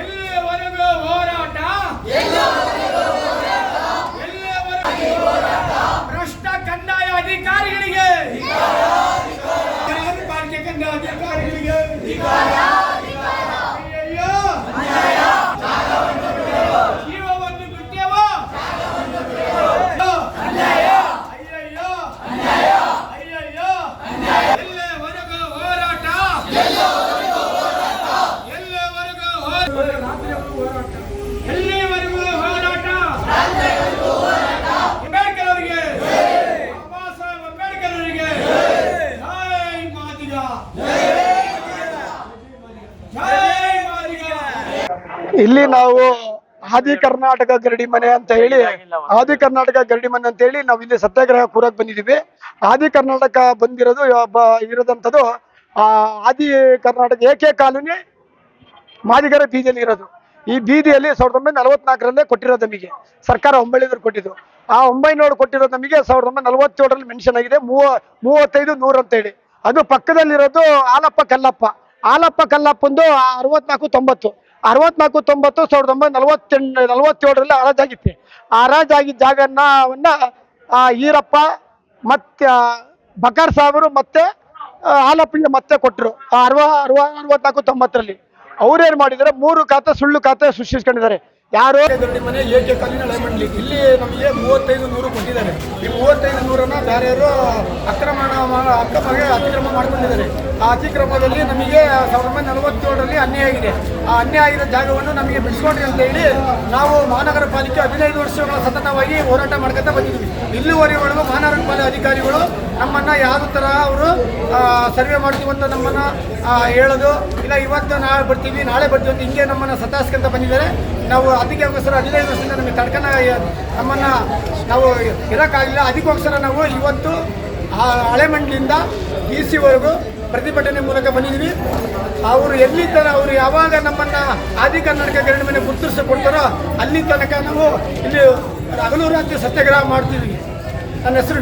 ಎಲ್ಲ ಇಲ್ಲಿ ನಾವು ಆದಿ ಕರ್ನಾಟಕ ಗರಡಿ ಮನೆ ಅಂತ ಹೇಳಿ ಆದಿ ಕರ್ನಾಟಕ ಗರಡಿ ಮನೆ ಅಂತ ಹೇಳಿ ನಾವು ಇಲ್ಲಿ ಸತ್ಯಾಗ್ರಹ ಕೂರಕ್ ಬಂದಿದೀವಿ. ಆದಿ ಕರ್ನಾಟಕ ಬಂದಿರೋದು ಇರೋದಂತದ್ದು ಇರೋದಂಥದ್ದು ಆ ಆದಿ ಕರ್ನಾಟಕ ಏಕೆ ಕಾಲೋನಿ ಮಾದಿಗರ ಬೀದಿಯಲ್ಲಿ ಇರೋದು. ಈ ಬೀದಿಯಲ್ಲಿ ಸಾವಿರದ ಒಂಬೈನೂರ ನಲವತ್ನಾಲ್ಕರಲ್ಲೇ ಕೊಟ್ಟಿರೋದು ನಮಗೆ. ಸರ್ಕಾರ ಒಂಬೈನೂರು ಕೊಟ್ಟಿದ್ದು. ಆ ಒಂಬೈನೂರು ಕೊಟ್ಟಿರೋದು ನಮಗೆ ಸಾವಿರದ ಒಂಬೈನೂರ ನಲವತ್ತೇಳರಲ್ಲಿ ಮೆನ್ಷನ್ ಆಗಿದೆ. ಮೂವ ಮೂವತ್ತೈದು ನೂರು ಅಂತೇಳಿ ಅದು ಪಕ್ಕದಲ್ಲಿರೋದು ಆಲಪ್ಪ ಕಲ್ಲಪ್ಪ. ಆಲಪ್ಪ ಕಲ್ಲಪ್ಪಂದು ಅರವತ್ನಾಲ್ಕು ತೊಂಬತ್ತು. ಅರವತ್ನಾಲ್ಕು ತೊಂಬತ್ತು, ಸಾವಿರದ ಒಂಬೈನೂರ ನಲವತ್ತೆಂಟು, ನಲವತ್ತೇಳರಲ್ಲಿ ಹರಾಜಾಗಿತ್ತು ಹರಾಜಾಗಿದ್ದ ಜಾಗವನ್ನ ಈರಪ್ಪ ಮತ್ತೆ ಬಕಾರ್ ಸಾಹೇಬರು ಮತ್ತೆ ಹಾಲಪ್ಪಿಗೆ ಮತ್ತೆ ಕೊಟ್ಟರು ಅರವ ಅರವ, ಅರವತ್ನಾಲ್ಕು ತೊಂಬತ್ತರಲ್ಲಿ. ಅವ್ರೇನ್ ಮಾಡಿದ್ದಾರೆ? ಮೂರು ಖಾತೆ ಸುಳ್ಳು ಖಾತೆ ಸೃಷ್ಟಿಸ್ಕೊಂಡಿದ್ದಾರೆ. ಯಾರು? ಗರಡಿ ಮನೆ, ಏಕೆ ಕಾಲಿನ ಹಳೆಮಂಡ್ಲಿ ಇಲ್ಲಿ ನಮಗೆ ಮೂವತ್ತೈದು ನೂರು ಕೊಟ್ಟಿದ್ದಾರೆ. ಈ ಮೂವತ್ತೈದು ನೂರನ್ನ ಬೇರೆ ಯಾರು ಅಕ್ರಮ ಅಕ್ರಮಗೆ ಅತಿಕ್ರಮ ಮಾಡ್ಕೊಂಡಿದ್ದಾರೆ. ಆ ಅತಿಕ್ರಮದಲ್ಲಿ ನಮಗೆ ಸಾವಿರದ ಒಂಬೈನೂರ ನಲವತ್ತೇಳರಲ್ಲಿ ಅನ್ಯಾಯ ಆಗಿದೆ. ಆ ಅನ್ಯಾಯ ಆಗಿರೋ ಜಾಗವನ್ನು ನಮಗೆ ಬಿಡಿಸ್ಕೊಂಡ್ರಿ ಅಂತ ಹೇಳಿ ನಾವು ಮಹಾನಗರ ಪಾಲಿಕೆ ಹದಿನೈದು ವರ್ಷಗಳ ಸತತವಾಗಿ ಹೋರಾಟ ಮಾಡ್ಕೊತಾ ಬಂದಿದ್ವಿ ಇಲ್ಲಿವರೆಗೂ ಮಹಾನಗರ ಪಾಲಿಕೆ ಅಧಿಕಾರಿಗಳು ನಮ್ಮನ್ನ ಯಾವ ತರ ಅವರು ಸರ್ವೆ ಮಾಡ್ತೀವಿ ಅಂತ ನಮ್ಮನ್ನ ಹೇಳೋದು. ಇಲ್ಲ, ಇವತ್ತು ನಾಳೆ ಬರ್ತೀವಿ ನಾಳೆ ಬರ್ತೀವಿ ಅಂತ ಹಿಂಗೆ ನಮ್ಮನ್ನ ಸತಾಯಿಸ್ಕೊಂತ ಬಂದಿದ್ದಾರೆ. ನಾವು ಅದಕ್ಕೋಸ್ಕರ ಹದಿನೈದು ವರ್ಷದಿಂದ ನಮಗೆ ತಡ್ಕನ ನಮ್ಮನ್ನು ನಾವು ಇರೋಕ್ಕಾಗಲಿಲ್ಲ ಅದಕ್ಕೋಸ್ಕರ ನಾವು ಇವತ್ತು ಆ ಹಳೆಮಂಡ್ಲಿಂದ ಡಿ ಸಿವರೆಗೂ ಪ್ರತಿಭಟನೆ ಮೂಲಕ ಬಂದಿದ್ವಿ ಅವರು ಎಲ್ಲಿ ತನಕ ಅವರು ಯಾವಾಗ ನಮ್ಮನ್ನು ಆದಿ ಕರ್ನಾಟಕ ಗರಡಿ ಮೇಲೆ ಗುರುತಿಸಿ ಕೊಡ್ತಾರೋ ಅಲ್ಲಿ ತನಕ ನಾವು ಇಲ್ಲಿ ಹಗಲು ರಾತ್ರಿ ಸತ್ಯಾಗ್ರಹ ಮಾಡ್ತೀವಿ ನನ್ನ ಹೆಸರು